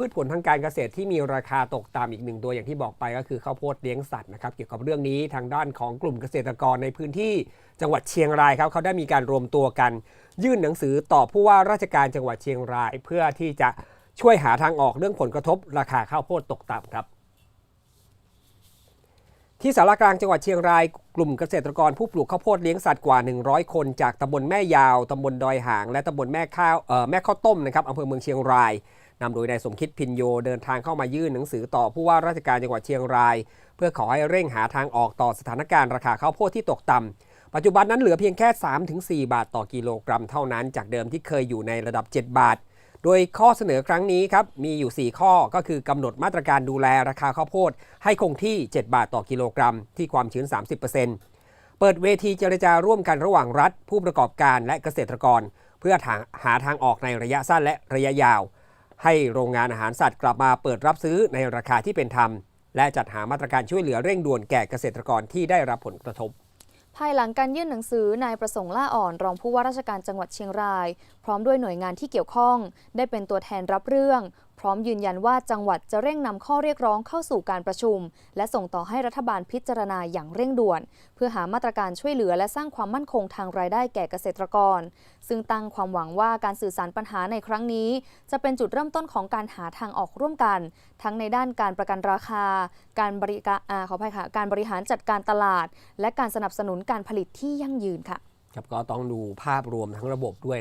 พืชผลทางการเกษตรที่มีราคาตกต่ำอีกหนึ่งตัวอย่างที่บอกไปก็คือข้าวโพดเลี้ยงสัตว์นะครับเกี่ยวกับเรื่องนี้ทางด้านของกลุ่มเกษตรกรในพื้นที่จังหวัดเชียงรายครับเขาได้มีการรวมตัวกัน ยื่นหนังสือต่อผู้ว่าราชการจังหวัดเชียงราย เพื่อที่จะช่วยหาทางออกเรื่องผลกระทบ ราคาข้าวโพดตกต่ำครับที่สารกลางจังหวัดเชียงรายกลุ่มเกษตรกรผู้ปลูกข้าวโพดเลี้ยงสัตว์กว่า 100 คนจากตำบลแม่ยาวตำบลดอยหาง และตำบลแม่ข้าวแม่ข้าวต้มนะครับอำเภอเมืองเชียงราย นำโดยนายสมคิดพินโยเดินทางเข้ามายื่นหนังสือต่อผู้ว่าราชการจังหวัดเชียงราย เพื่อขอให้เร่งหาทางออกต่อสถานการณ์ราคาข้าวโพดที่ตกต่ำปัจจุบันนั้นเหลือเพียงแค่ 3-4 บาทต่อกิโลกรัมเท่านั้น จากเดิมที่เคยอยู่ในระดับ 7 บาท โดยข้อเสนอครั้งนี้ครับ มีอยู่ 4 ข้อก็คือกำหนดมาตรการดูแลราคาข้าวโพด ให้คงที่ 7 บาทต่อกิโลกรัม ที่ความชื้น 30%เปิดเวทีเจรจาร่วมกันระหว่างรัฐ ผู้ประกอบการและเกษตรกร เพื่อหาหาทางออกในระยะสั้นและระยะยาว ให้โรงงานอาหารสัตว์กลับมาเปิดรับซื้อในราคาที่เป็นธรรม และจัดหามาตรการช่วยเหลือเร่งด่วนแก่เกษตรกรที่ได้รับผลกระทบภายหลังการยื่นหนังสือนายประสงค์ล่าอ่อนรองผู้ว่าราชการจังหวัดเชียงราย พร้อมด้วยหน่วยงานที่เกี่ยวข้อง ได้เป็นตัวแทนรับเรื่อง พร้อมยืนยันว่าจังหวัดจะเร่งนำข้อเรียกร้องเข้าสู่การประชุม และส่งต่อให้รัฐบาลพิจารณาอย่างเร่งด่วน เพื่อหามาตรการช่วยเหลือและสร้างความมั่นคงทางรายได้แก่เกษตรกร ซึ่งตั้งความหวังว่าการสื่อสารปัญหาในครั้งนี้ จะเป็นจุดเริ่มต้นของการหาทางออกร่วมกัน ทั้งในด้านการประกันราคา การบริการอขออภัยค่ะการบริหารจัดการตลาด และการสนับสนุนการผลิตที่ยั่งยืนค่ะครับก็ต้องดูภาพรวมทั้งระบบด้วย